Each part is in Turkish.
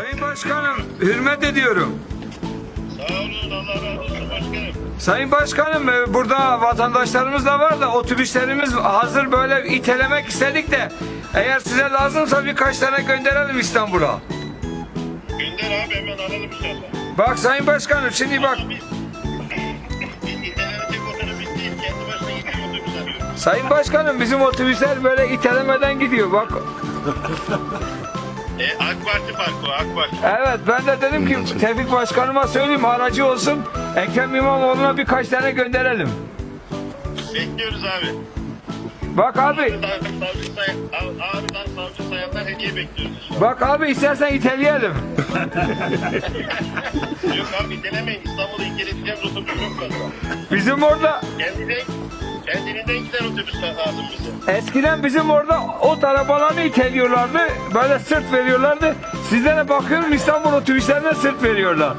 Sayın Başkanım, hürmet ediyorum. Sağ olun Allah razı olsun başkanım. Sayın Başkanım, e, burada vatandaşlarımız da var da otobüslerimiz hazır böyle itelemek istedik de eğer size lazımsa birkaç tane gönderelim İstanbul'a. Gönder abi hemen alalım inşallah. Bak Sayın Başkanım şimdi bak Ama biz, biz nitelenecek otobüs değil. Kendi başına giden otobüs arıyoruz. Sayın Başkanım bizim otobüsler böyle itelemeden gidiyor bak. E, AK Parti farkı AK Parti. Evet ben de dedim ki Tevfik Başkanıma söyleyeyim aracı olsun. Ekrem İmamoğlu'na birkaç tane gönderelim. Bekliyoruz abi. Bak abi, savcı, say Ağ- Ağrı'dan savcı sayanlar hediye bekliyoruz bak abi istersen iteleyelim. Yok abi nitelemeyin. İstanbul'u otobüs çok fazla. Bizim orada Kendinden, kendiliğinden giden otobüs lazım bize. eskiden bizim orada ot arabalarını iteliyorlardı. Böyle sırt veriyorlardı. Sizlere bakıyorum İstanbul otobüslerine sırt veriyorlar.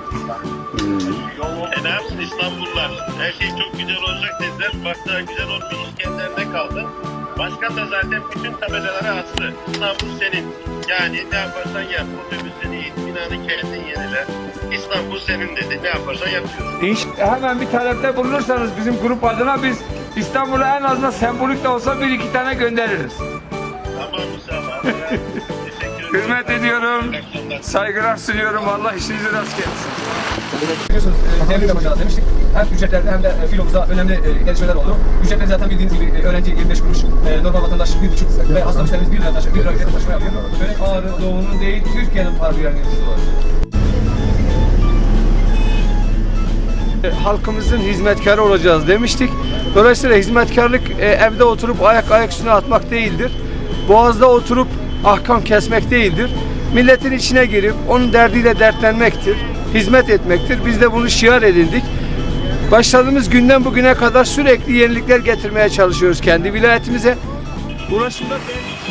E ne yapsın İstanbullular? Her şey çok güzel olacak dediler. Baktılar güzel olmuş iş kendilerine kaldı. Başkan da zaten bütün tabelaları astı. İstanbul senin. Yani ne yaparsan yap. Otobüsünü it, binanı kendin yenile. İstanbul senin dedi. Ne yaparsan yapıyorsun. İş, hemen bir talepte bulunursanız bizim grup adına biz İstanbul'a en azından sembolik de olsa bir iki tane göndeririz. Tamam ederim. Hürmet ediyorum. Saygılar sunuyorum. Allah işinizi rast gelsin. Biliyorsunuz devlet yapacağız demiştik. Hem ücretlerde hem de e, filomuzda önemli e, gelişmeler oldu. Ücretler zaten bildiğiniz gibi e, öğrenci 25 kuruş, normal vatandaş 1,5 ve hasta müşterimiz 1 lira taşı, 1 lira ücret taşıma yapıyor. Böyle Ağrı, Doğu'nun değil, Türkiye'nin para olarak. halkımızın hizmetkarı olacağız demiştik. Dolayısıyla hizmetkarlık e, evde oturup ayak ayak üstüne atmak değildir. Boğazda oturup ahkam kesmek değildir. Milletin içine girip onun derdiyle dertlenmektir. Hizmet etmektir. Biz de bunu şiar edindik. Başladığımız günden bugüne kadar sürekli yenilikler getirmeye çalışıyoruz kendi vilayetimize. Ulaşımda Zaten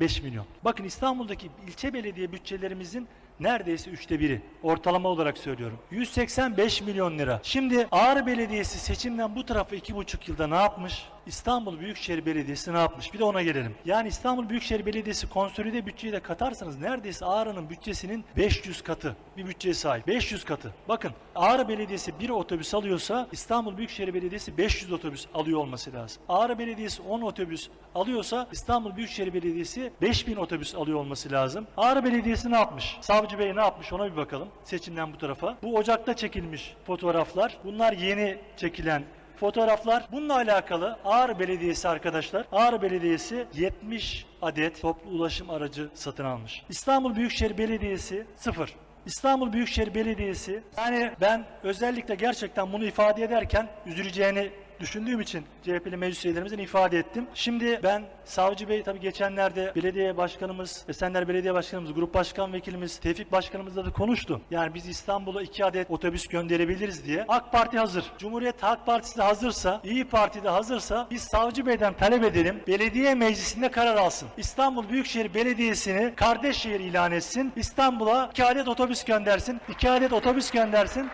5 milyon. Bakın İstanbul'daki ilçe belediye bütçelerimizin neredeyse üçte biri. Ortalama olarak söylüyorum. 185 milyon lira. Şimdi Ağrı Belediyesi seçimden bu tarafa 2,5 yılda ne yapmış? İstanbul Büyükşehir Belediyesi ne yapmış? Bir de ona gelelim. Yani İstanbul Büyükşehir Belediyesi konsolide bütçeyi de katarsanız neredeyse Ağrı'nın bütçesinin 500 katı bir bütçeye sahip. 500 katı. Bakın Ağrı Belediyesi bir otobüs alıyorsa İstanbul Büyükşehir Belediyesi 500 otobüs alıyor olması lazım. Ağrı Belediyesi 10 otobüs alıyorsa İstanbul Büyükşehir Belediyesi 5000 otobüs alıyor olması lazım. Ağrı Belediyesi ne yapmış? Savcı Bey ne yapmış ona bir bakalım. Seçimden bu tarafa. Bu Ocak'ta çekilmiş fotoğraflar. Bunlar yeni çekilen fotoğraflar. Bununla alakalı Ağrı Belediyesi arkadaşlar, Ağrı Belediyesi 70 adet toplu ulaşım aracı satın almış. İstanbul Büyükşehir Belediyesi 0. İstanbul Büyükşehir Belediyesi yani ben özellikle gerçekten bunu ifade ederken üzüleceğini düşündüğüm için CHP'li meclis üyelerimizin ifade ettim. Şimdi ben Savcı Bey tabii geçenlerde belediye başkanımız, Esenler Belediye Başkanımız, Grup Başkan Vekilimiz Tevfik Başkanımızla da konuştu. Yani biz İstanbul'a iki adet otobüs gönderebiliriz diye. AK Parti hazır. Cumhuriyet Halk Partisi de hazırsa, İyi Parti de hazırsa biz Savcı Bey'den talep edelim. Belediye meclisinde karar alsın. İstanbul Büyükşehir Belediyesi'ni kardeş şehir ilan etsin. İstanbul'a iki adet otobüs göndersin. iki adet otobüs göndersin.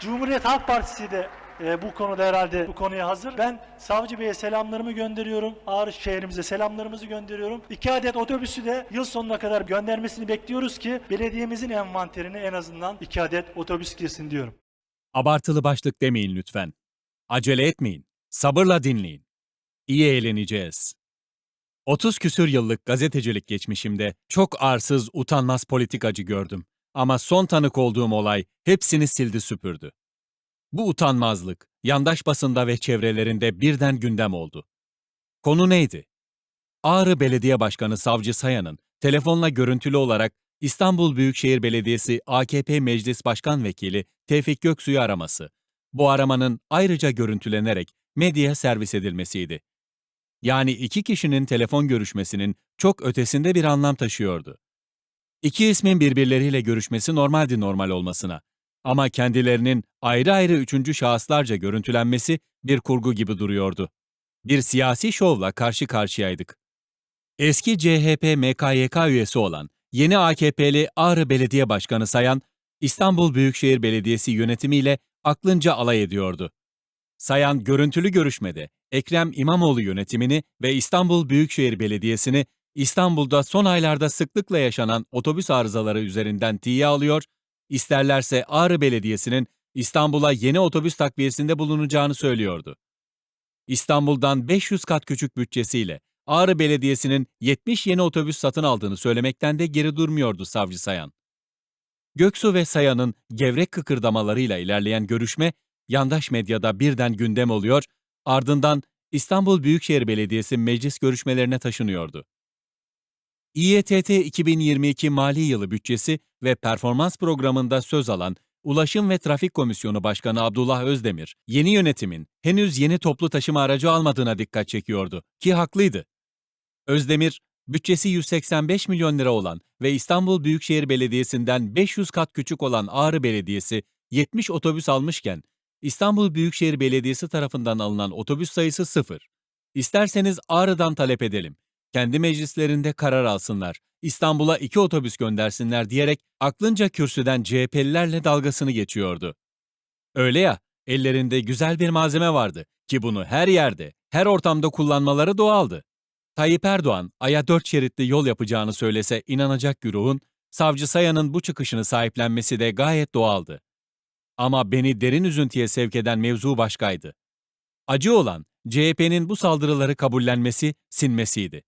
Cumhuriyet Halk Partisi de e, bu konuda herhalde bu konuya hazır. Ben Savcı Bey'e selamlarımı gönderiyorum. Ağrı şehrimize selamlarımızı gönderiyorum. İki adet otobüsü de yıl sonuna kadar göndermesini bekliyoruz ki belediyemizin envanterine en azından iki adet otobüs girsin diyorum. Abartılı başlık demeyin lütfen. Acele etmeyin. Sabırla dinleyin. İyi eğleneceğiz. 30 küsür yıllık gazetecilik geçmişimde çok arsız, utanmaz politikacı gördüm. Ama son tanık olduğum olay hepsini sildi süpürdü. Bu utanmazlık, yandaş basında ve çevrelerinde birden gündem oldu. Konu neydi? Ağrı Belediye Başkanı Savcı Sayan'ın telefonla görüntülü olarak İstanbul Büyükşehir Belediyesi AKP Meclis Başkan Vekili Tevfik Göksu'yu araması. Bu aramanın ayrıca görüntülenerek medyaya servis edilmesiydi. Yani iki kişinin telefon görüşmesinin çok ötesinde bir anlam taşıyordu. İki ismin birbirleriyle görüşmesi normaldi normal olmasına. Ama kendilerinin ayrı ayrı üçüncü şahıslarca görüntülenmesi bir kurgu gibi duruyordu. Bir siyasi şovla karşı karşıyaydık. Eski CHP MKYK üyesi olan yeni AKP'li Ağrı Belediye Başkanı Sayan, İstanbul Büyükşehir Belediyesi yönetimiyle aklınca alay ediyordu. Sayan görüntülü görüşmede Ekrem İmamoğlu yönetimini ve İstanbul Büyükşehir Belediyesi'ni İstanbul'da son aylarda sıklıkla yaşanan otobüs arızaları üzerinden tiye alıyor, isterlerse Ağrı Belediyesi'nin İstanbul'a yeni otobüs takviyesinde bulunacağını söylüyordu. İstanbul'dan 500 kat küçük bütçesiyle Ağrı Belediyesi'nin 70 yeni otobüs satın aldığını söylemekten de geri durmuyordu Savcı Sayan. Göksu ve Sayan'ın gevrek kıkırdamalarıyla ilerleyen görüşme, yandaş medyada birden gündem oluyor, ardından İstanbul Büyükşehir Belediyesi meclis görüşmelerine taşınıyordu. İETT 2022 mali yılı bütçesi ve performans programında söz alan Ulaşım ve Trafik Komisyonu Başkanı Abdullah Özdemir, yeni yönetimin henüz yeni toplu taşıma aracı almadığına dikkat çekiyordu ki haklıydı. Özdemir, bütçesi 185 milyon lira olan ve İstanbul Büyükşehir Belediyesi'nden 500 kat küçük olan Ağrı Belediyesi 70 otobüs almışken, İstanbul Büyükşehir Belediyesi tarafından alınan otobüs sayısı sıfır. İsterseniz Ağrı'dan talep edelim. Kendi meclislerinde karar alsınlar. İstanbul'a iki otobüs göndersinler diyerek aklınca kürsüden CHP'lilerle dalgasını geçiyordu. Öyle ya, ellerinde güzel bir malzeme vardı ki bunu her yerde, her ortamda kullanmaları doğaldı. Tayyip Erdoğan, aya dört şeritli yol yapacağını söylese inanacak güruhun, Savcı Sayan'ın bu çıkışını sahiplenmesi de gayet doğaldı. Ama beni derin üzüntüye sevk eden mevzu başkaydı. Acı olan, CHP'nin bu saldırıları kabullenmesi, sinmesiydi.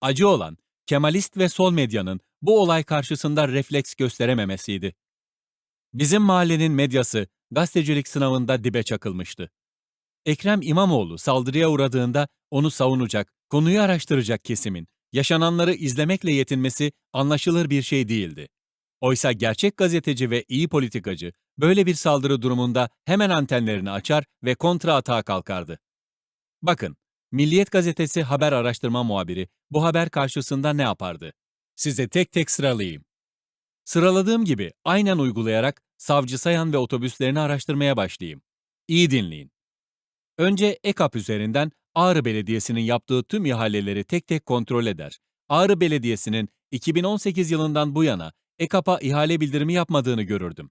Acı olan, Kemalist ve sol medyanın bu olay karşısında refleks gösterememesiydi. Bizim mahallenin medyası gazetecilik sınavında dibe çakılmıştı. Ekrem İmamoğlu saldırıya uğradığında onu savunacak, konuyu araştıracak kesimin yaşananları izlemekle yetinmesi anlaşılır bir şey değildi. Oysa gerçek gazeteci ve iyi politikacı böyle bir saldırı durumunda hemen antenlerini açar ve kontra atağa kalkardı. Bakın, Milliyet Gazetesi haber araştırma muhabiri bu haber karşısında ne yapardı? Size tek tek sıralayayım. Sıraladığım gibi aynen uygulayarak savcı sayan ve otobüslerini araştırmaya başlayayım. İyi dinleyin. Önce EKAP üzerinden Ağrı Belediyesi'nin yaptığı tüm ihaleleri tek tek kontrol eder. Ağrı Belediyesi'nin 2018 yılından bu yana EKAP'a ihale bildirimi yapmadığını görürdüm.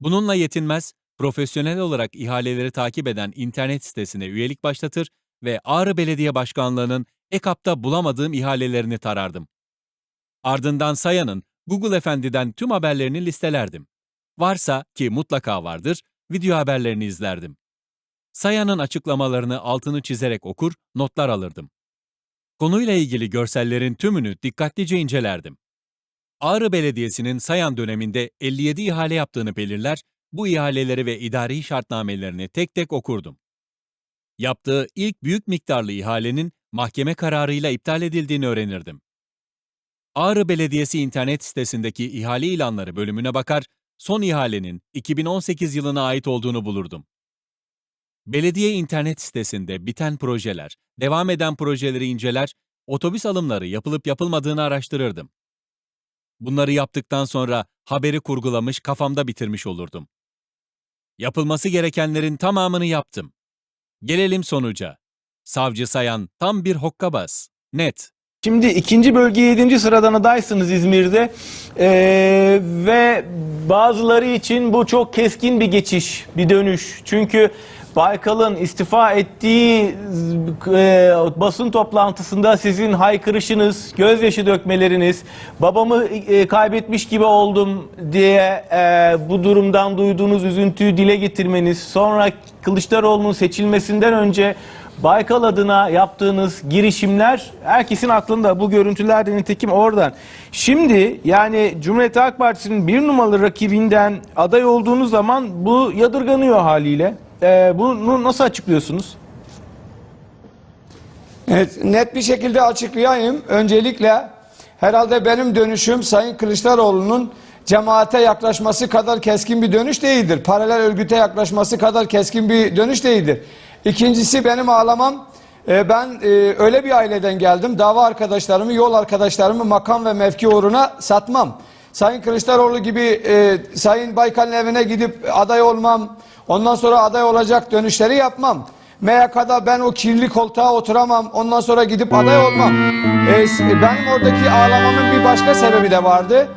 Bununla yetinmez, profesyonel olarak ihaleleri takip eden internet sitesine üyelik başlatır ve Ağrı Belediye Başkanlığı'nın EKAP'ta bulamadığım ihalelerini tarardım. Ardından Sayan'ın Google Efendi'den tüm haberlerini listelerdim. Varsa ki mutlaka vardır, video haberlerini izlerdim. Sayan'ın açıklamalarını altını çizerek okur, notlar alırdım. Konuyla ilgili görsellerin tümünü dikkatlice incelerdim. Ağrı Belediyesi'nin Sayan döneminde 57 ihale yaptığını belirler, bu ihaleleri ve idari şartnamelerini tek tek okurdum. Yaptığı ilk büyük miktarlı ihalenin mahkeme kararıyla iptal edildiğini öğrenirdim. Ağrı Belediyesi internet sitesindeki ihale ilanları bölümüne bakar, son ihalenin 2018 yılına ait olduğunu bulurdum. Belediye internet sitesinde biten projeler, devam eden projeleri inceler, otobüs alımları yapılıp yapılmadığını araştırırdım. Bunları yaptıktan sonra haberi kurgulamış, kafamda bitirmiş olurdum. Yapılması gerekenlerin tamamını yaptım. Gelelim sonuca. Savcı Sayan tam bir hokkabaz. Net. Şimdi ikinci bölge yedinci sıradan adaysınız İzmir'de Ee, ve bazıları için bu çok keskin bir geçiş, bir dönüş. Çünkü Baykal'ın istifa ettiği e, basın toplantısında sizin haykırışınız, gözyaşı dökmeleriniz, babamı e, kaybetmiş gibi oldum diye e, bu durumdan duyduğunuz üzüntüyü dile getirmeniz, sonra Kılıçdaroğlu'nun seçilmesinden önce Baykal adına yaptığınız girişimler herkesin aklında. Bu görüntüler de nitekim oradan. Şimdi yani Cumhuriyet Halk Partisi'nin bir numaralı rakibinden aday olduğunuz zaman bu yadırganıyor haliyle. Ee, bunu nasıl açıklıyorsunuz? Evet, net bir şekilde açıklayayım. Öncelikle herhalde benim dönüşüm Sayın Kılıçdaroğlu'nun cemaate yaklaşması kadar keskin bir dönüş değildir. Paralel örgüte yaklaşması kadar keskin bir dönüş değildir. İkincisi benim ağlamam. e, Ben e, öyle bir aileden geldim. Dava arkadaşlarımı, yol arkadaşlarımı makam ve mevki uğruna satmam. Sayın Kılıçdaroğlu gibi e, Sayın Baykal'ın evine gidip aday olmam. Ondan sonra aday olacak dönüşleri yapmam. MYK'da ben o kirli koltuğa oturamam. Ondan sonra gidip aday olmam. E, s- benim oradaki ağlamamın bir başka sebebi de vardı.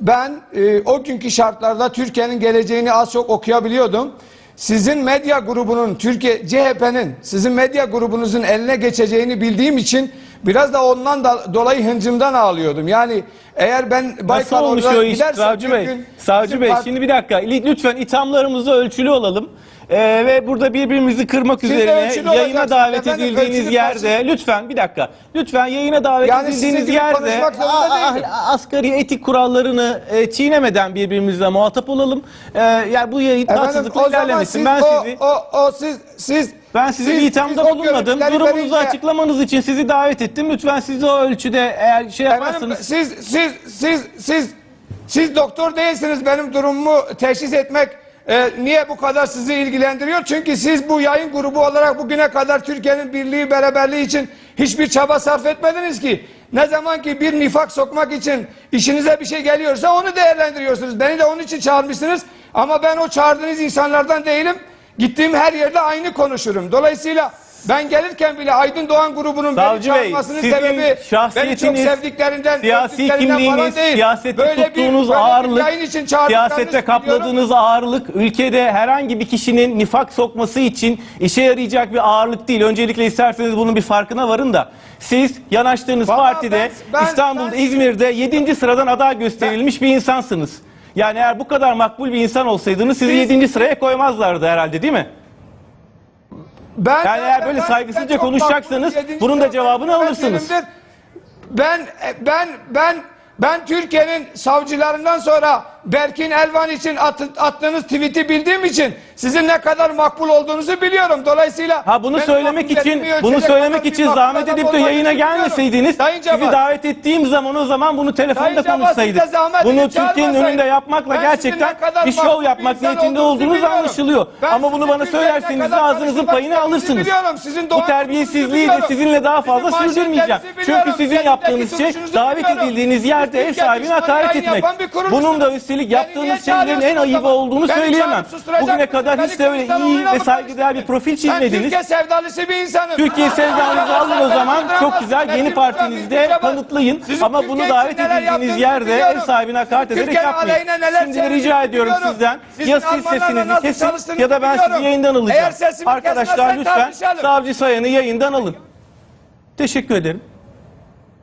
Ben e, o günkü şartlarda Türkiye'nin geleceğini az çok okuyabiliyordum. Sizin medya grubunun, Türkiye CHP'nin sizin medya grubunuzun eline geçeceğini bildiğim için biraz da ondan da dolayı hıncımdan ağlıyordum. Yani eğer ben Nasıl Baykal olmuş o iş Savcı Bey? Savcı Bey şimdi bir dakika lütfen ithamlarımızı ölçülü olalım. Ee, ve burada birbirimizi kırmak Siz de üzerine ölçülü yayına olacaksınız davet efendim, edildiğiniz ölçülü yerde lütfen bir dakika lütfen yayına davet Yani sizin edildiğiniz gibi yerde konuşmak zorunda a- a- değilim. asgari etik kurallarını e, çiğnemeden birbirimizle muhatap olalım. Ee, yani bu yayın Efendim, tatsızlıkla o zaman ilerlemesin. siz Ben o, sizi o, o siz siz ben size siz- bir ithamda siz bulunmadım. görüntüleri Durumunuzu verince- açıklamanız için sizi davet ettim. Lütfen siz o ölçüde eğer şey yaparsanız siz siz siz siz siz doktor değilsiniz benim durumumu teşhis etmek e, niye bu kadar sizi ilgilendiriyor? Çünkü siz bu yayın grubu olarak bugüne kadar Türkiye'nin birliği beraberliği için hiçbir çaba sarf etmediniz ki. Ne zaman ki bir nifak sokmak için işinize bir şey geliyorsa onu değerlendiriyorsunuz. Beni de onun için çağırmışsınız ama ben o çağırdığınız insanlardan değilim. Gittiğim her yerde aynı konuşurum. Dolayısıyla ben gelirken bile Aydın Doğan grubunun beni Savcı Bey, çağırmasının sizin sebebi beni çok sevdiklerinden, siyasi kimliğiniz, değil. siyasette Böyle bir- tuttuğunuz bir ağırlık, yayın için siyasette biliyorum. kapladığınız ağırlık, ülkede herhangi bir kişinin nifak sokması için işe yarayacak bir ağırlık değil. Öncelikle isterseniz bunun bir farkına varın da. Siz yanaştığınız Vallahi partide ben- ben- İstanbul'da, ben- İzmir'de 7. sıradan aday gösterilmiş bir insansınız. Yani eğer bu kadar makbul bir insan olsaydınız sizi Siz- 7. sıraya koymazlardı herhalde değil mi? Ben Yani eğer böyle ben- saygısızca ben çok konuşacaksanız makbul yedinci bunun da cevabını öğretmenimdir. alırsınız. Ben ben ben ben Türkiye'nin savcılarından sonra Berkin Elvan için at- attığınız tweet'i bildiğim için sizin ne kadar makbul olduğunuzu biliyorum. Dolayısıyla Ha bunu benim söylemek için bunu söylemek bir için makbul zahmet adam edip de yayına biliyorum. gelmeseydiniz Sayın sizi Cemal, davet ettiğim zaman o zaman bunu telefonda Sayın Cemal, konuşsaydık. siz de zahmet Bunu edip Türkiye'nin önünde yapmakla Ben sizin gerçekten ne kadar bir şov makbul bir yapmak insan niyetinde olduğunuzu olduğunuz biliyorum. anlaşılıyor. Ben Ama bunu sizin bana Türkiye'ye ne söylerseniz de kadar ağzınızın karışmak payını istediğinizi alırsınız. biliyorum. Sizin Bu doğan terbiyesizliği de biliyorum. sizinle daha Sizin fazla sürdürmeyeceğim. manşetlerinizi biliyorum. Çünkü sizin yaptığınız şey davet biliyorum. edildiğiniz yerde ev Türkiye sahibine düşmanı hakaret yayın etmek. yapan bir kurumsunuz. Bunun da üstelik Beni niye yaptığınız şeylerin en çağırıyorsunuz o ayıbı zaman? olduğunu Beni söyleyemem. çağırıp susturacak Bugüne mısınız? kadar Beni hiç de öyle iyi ve saygıdeğer bir profil Ben çizmediniz. Türkiye sevdalısı bir insanım. Türkiye sevdanızı alın o zaman çok güzel yeni partinizde kanıtlayın ama bunu davet edildiğiniz yerde ev sahibine hakaret ederek yapmayın. Şimdi rica ediyorum sizden ya siz sesinizi kesin ya da ben sizi yayından alacağım. Arkadaşlar lütfen. Savcı Sayan'ı yayından alın. Teşekkür ederim.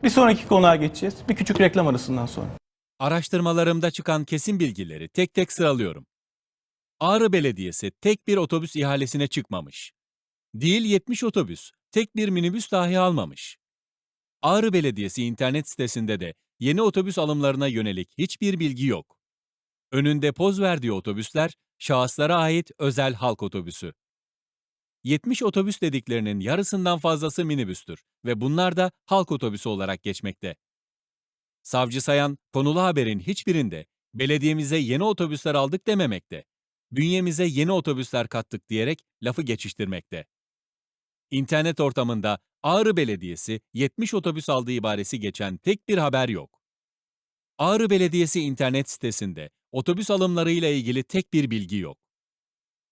Bir sonraki konuğa geçeceğiz. Bir küçük reklam arasından sonra. Araştırmalarımda çıkan kesin bilgileri tek tek sıralıyorum. Ağrı Belediyesi tek bir otobüs ihalesine çıkmamış. Değil 70 otobüs, tek bir minibüs dahi almamış. Ağrı Belediyesi internet sitesinde de yeni otobüs alımlarına yönelik hiçbir bilgi yok. Önünde poz verdiği otobüsler şahıslara ait özel halk otobüsü. 70 otobüs dediklerinin yarısından fazlası minibüstür ve bunlar da halk otobüsü olarak geçmekte. Savcı Sayan, konulu haberin hiçbirinde belediyemize yeni otobüsler aldık dememekte. Bünyemize yeni otobüsler kattık diyerek lafı geçiştirmekte. İnternet ortamında Ağrı Belediyesi 70 otobüs aldığı ibaresi geçen tek bir haber yok. Ağrı Belediyesi internet sitesinde otobüs alımlarıyla ilgili tek bir bilgi yok.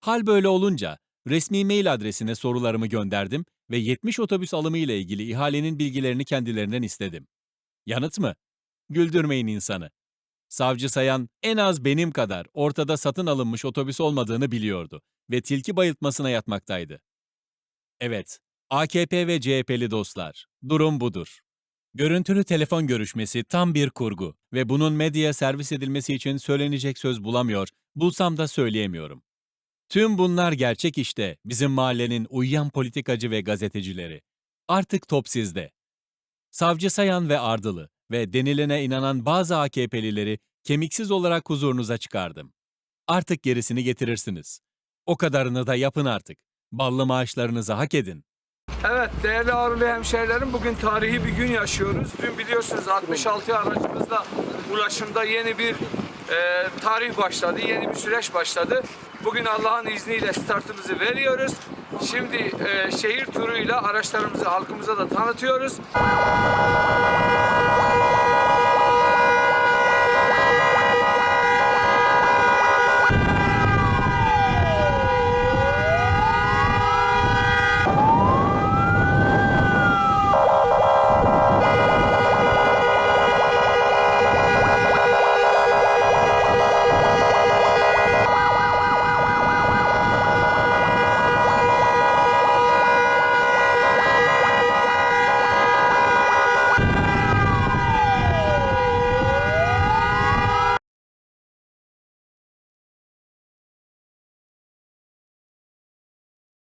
Hal böyle olunca resmi mail adresine sorularımı gönderdim ve 70 otobüs alımı ile ilgili ihalenin bilgilerini kendilerinden istedim. Yanıt mı? Güldürmeyin insanı. Savcı Sayan en az benim kadar ortada satın alınmış otobüs olmadığını biliyordu ve tilki bayıltmasına yatmaktaydı. Evet, AKP ve CHP'li dostlar, durum budur. Görüntülü telefon görüşmesi tam bir kurgu ve bunun medyaya servis edilmesi için söylenecek söz bulamıyor, bulsam da söyleyemiyorum. Tüm bunlar gerçek işte bizim mahallenin uyuyan politikacı ve gazetecileri. Artık top sizde. Savcı Sayan ve Ardılı ve denilene inanan bazı AKP'lileri kemiksiz olarak huzurunuza çıkardım. Artık gerisini getirirsiniz. O kadarını da yapın artık. Ballı maaşlarınızı hak edin. Evet değerli Ağrılı hemşehrilerim bugün tarihi bir gün yaşıyoruz. Dün biliyorsunuz 66 aracımızla ulaşımda yeni bir e, tarih başladı, yeni bir süreç başladı. Bugün Allah'ın izniyle startımızı veriyoruz. Şimdi e, şehir turuyla araçlarımızı halkımıza da tanıtıyoruz.